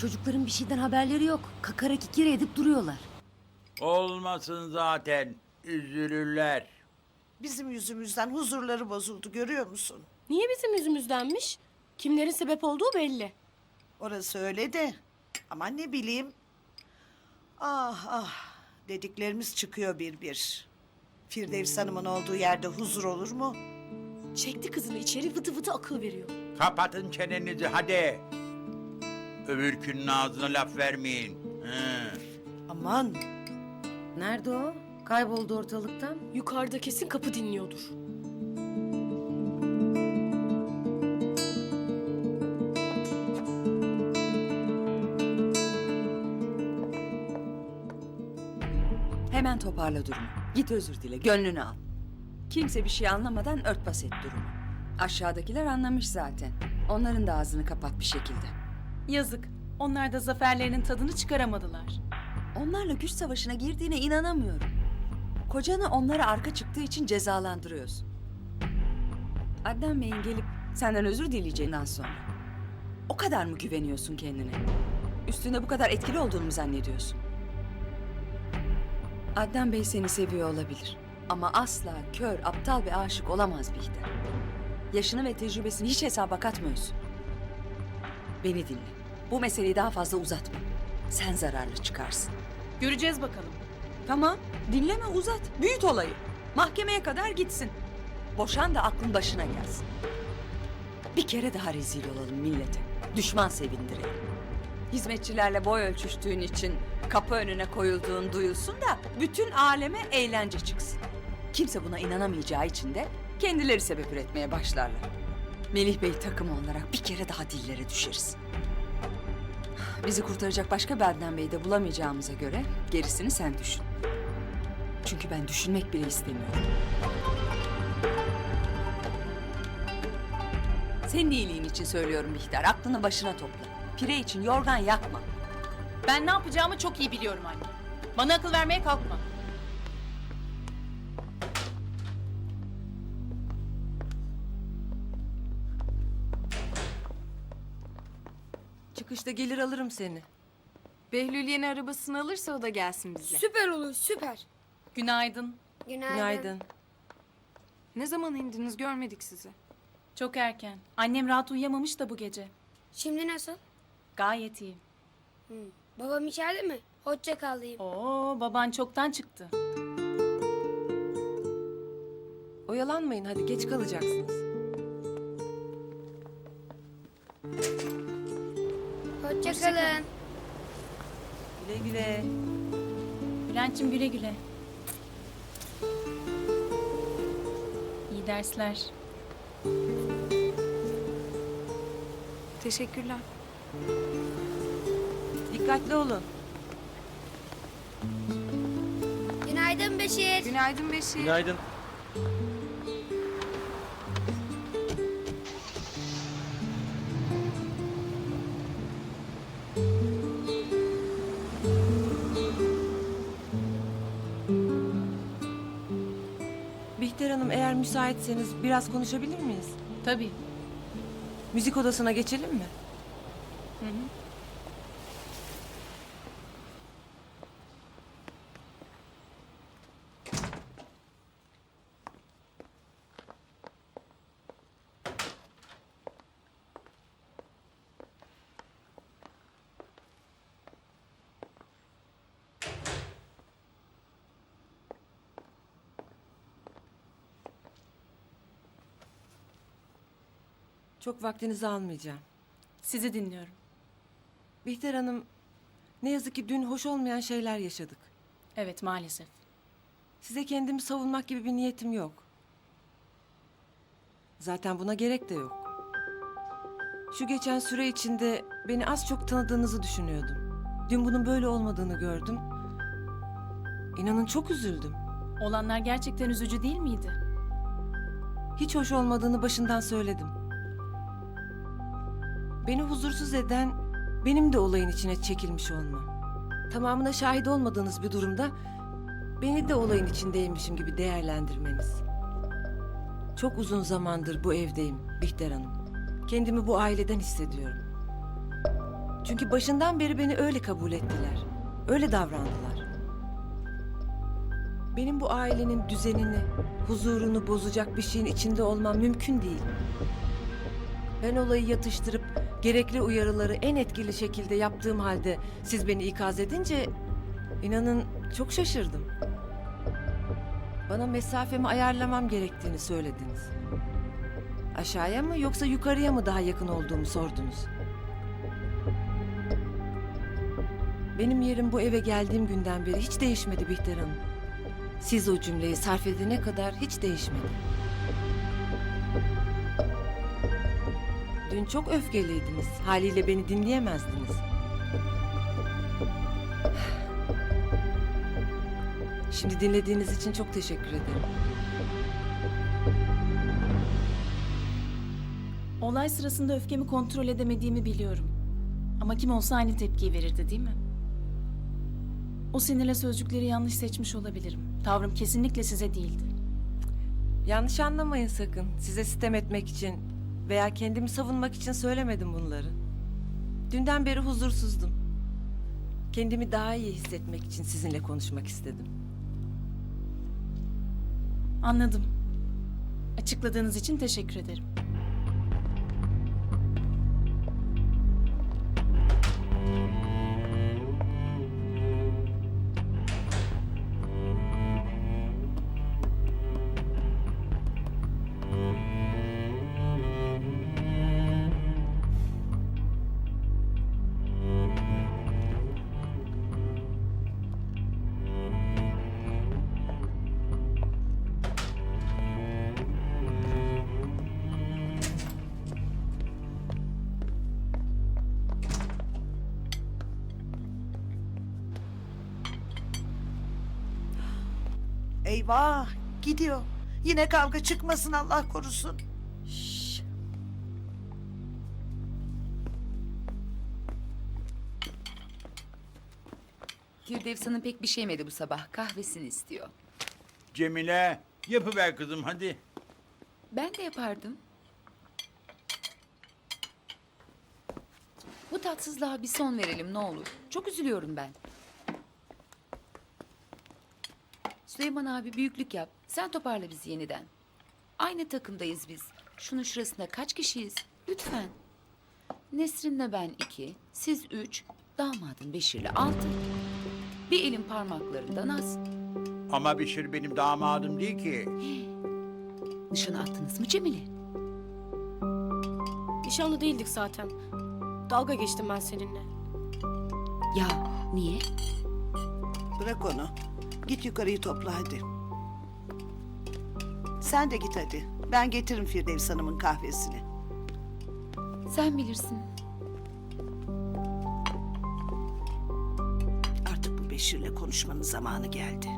Çocukların bir şeyden haberleri yok. Kakara kikiri edip duruyorlar. Olmasın zaten. Üzülürler. Bizim yüzümüzden huzurları bozuldu görüyor musun? Niye bizim yüzümüzdenmiş? Kimlerin sebep olduğu belli. Orası öyle de. Ama ne bileyim. Ah ah dediklerimiz çıkıyor bir bir. Firdevs Hanım'ın olduğu yerde huzur olur mu? Çekti kızını içeri vıtı vıtı akıl veriyor. Kapatın çenenizi hadi. Öbürkünün ağzına laf vermeyin. Hı. Aman Nerede o? Kayboldu ortalıktan. Yukarıda kesin kapı dinliyordur. Hemen toparla durumu. Git özür dile, gönlünü al. Kimse bir şey anlamadan örtbas et durumu. Aşağıdakiler anlamış zaten. Onların da ağzını kapat bir şekilde. Yazık. Onlar da zaferlerinin tadını çıkaramadılar. Onlarla güç savaşına girdiğine inanamıyorum. Kocanı onlara arka çıktığı için cezalandırıyorsun. Adnan Bey'in gelip senden özür dileyeceğinden sonra. O kadar mı güveniyorsun kendine? Üstünde bu kadar etkili olduğunu mu zannediyorsun? Adnan Bey seni seviyor olabilir. Ama asla kör, aptal ve aşık olamaz Bihter. Yaşını ve tecrübesini hiç hesaba katmıyorsun. Beni dinle. Bu meseleyi daha fazla uzatma. Sen zararlı çıkarsın. Göreceğiz bakalım. Tamam, dinleme uzat. Büyüt olayı. Mahkemeye kadar gitsin. Boşan da aklın başına gelsin. Bir kere daha rezil olalım millete. Düşman sevindirelim. Hizmetçilerle boy ölçüştüğün için kapı önüne koyulduğun duyulsun da bütün aleme eğlence çıksın. Kimse buna inanamayacağı için de kendileri sebep üretmeye başlarlar. Melih Bey takımı olarak bir kere daha dillere düşeriz. Bizi kurtaracak başka Adnan Bey'i de bulamayacağımıza göre gerisini sen düşün. Çünkü ben düşünmek bile istemiyorum. Senin iyiliğin için söylüyorum Bihter. Aklını başına topla. Pire için yorgan yakma. Ben ne yapacağımı çok iyi biliyorum anne. Bana akıl vermeye kalkma. Çıkışta gelir alırım seni. Behlül yeni arabasını alırsa o da gelsin bizle. Süper olur süper. Günaydın. Günaydın. Günaydın. Ne zaman indiniz görmedik sizi. Çok erken. Annem rahat uyuyamamış da bu gece. Şimdi nasıl? Gayet iyi. Babam içeride mi? Hoşça kal diyeyim. Oo, baban çoktan çıktı. Oyalanmayın hadi geç kalacaksınız. Hoşça kalın. Güle güle. Bülent'cim güle güle. İyi dersler. Teşekkürler. Dikkatli olun. Günaydın Beşir. Günaydın Beşir. Günaydın. Hanım eğer müsaitseniz biraz konuşabilir miyiz? Tabii. Müzik odasına geçelim mi? Çok vaktinizi almayacağım. Sizi dinliyorum. Bihter Hanım, ne yazık ki dün hoş olmayan şeyler yaşadık. Evet maalesef. Size kendimi savunmak gibi bir niyetim yok. Zaten buna gerek de yok. Şu geçen süre içinde beni az çok tanıdığınızı düşünüyordum. Dün bunun böyle olmadığını gördüm. İnanın çok üzüldüm. Olanlar gerçekten üzücü değil miydi? Hiç hoş olmadığını başından söyledim. Beni huzursuz eden benim de olayın içine çekilmiş olmam. Tamamına şahit olmadığınız bir durumda beni de olayın içindeymişim gibi değerlendirmeniz. Çok uzun zamandır bu evdeyim Bihter Hanım. Kendimi bu aileden hissediyorum. Çünkü başından beri beni öyle kabul ettiler. Öyle davrandılar. Benim bu ailenin düzenini, huzurunu bozacak bir şeyin içinde olmam mümkün değil. Ben olayı yatıştırıp gerekli uyarıları en etkili şekilde yaptığım halde siz beni ikaz edince inanın çok şaşırdım. Bana mesafemi ayarlamam gerektiğini söylediniz. Aşağıya mı yoksa yukarıya mı daha yakın olduğumu sordunuz. Benim yerim bu eve geldiğim günden beri hiç değişmedi Bihter Hanım. Siz o cümleyi sarf edene kadar hiç değişmedi. Dün çok öfkeliydiniz. Haliyle beni dinleyemezdiniz. Şimdi dinlediğiniz için çok teşekkür ederim. Olay sırasında öfkemi kontrol edemediğimi biliyorum. Ama kim olsa aynı tepkiyi verirdi değil mi? O sinirle sözcükleri yanlış seçmiş olabilirim. Tavrım kesinlikle size değildi. Yanlış anlamayın sakın. Size sitem etmek için veya kendimi savunmak için söylemedim bunları. Dünden beri huzursuzdum. Kendimi daha iyi hissetmek için sizinle konuşmak istedim. Anladım. Açıkladığınız için teşekkür ederim. Eyvah gidiyor. Yine kavga çıkmasın Allah korusun. Firdevs Hanım pek bir şey yemedi bu sabah. Kahvesini istiyor. Cemile yapıver kızım hadi. Ben de yapardım. Bu tatsızlığa bir son verelim ne olur. Çok üzülüyorum ben. Süleyman abi büyüklük yap. Sen toparla bizi yeniden. Aynı takımdayız biz. Şunun şurasında kaç kişiyiz? Lütfen. Nesrin'le ben iki, siz üç, damadın Beşir'le altı. Bir elin parmaklarından az. Ama Beşir benim damadım değil ki. Nişanı attınız mı Cemile? Nişanlı değildik zaten. Dalga geçtim ben seninle. Ya niye? Bırak onu. Git yukarıyı topla hadi. Sen de git hadi. Ben getiririm Firdevs Hanım'ın kahvesini. Sen bilirsin. Artık bu Beşir'le konuşmanın zamanı geldi.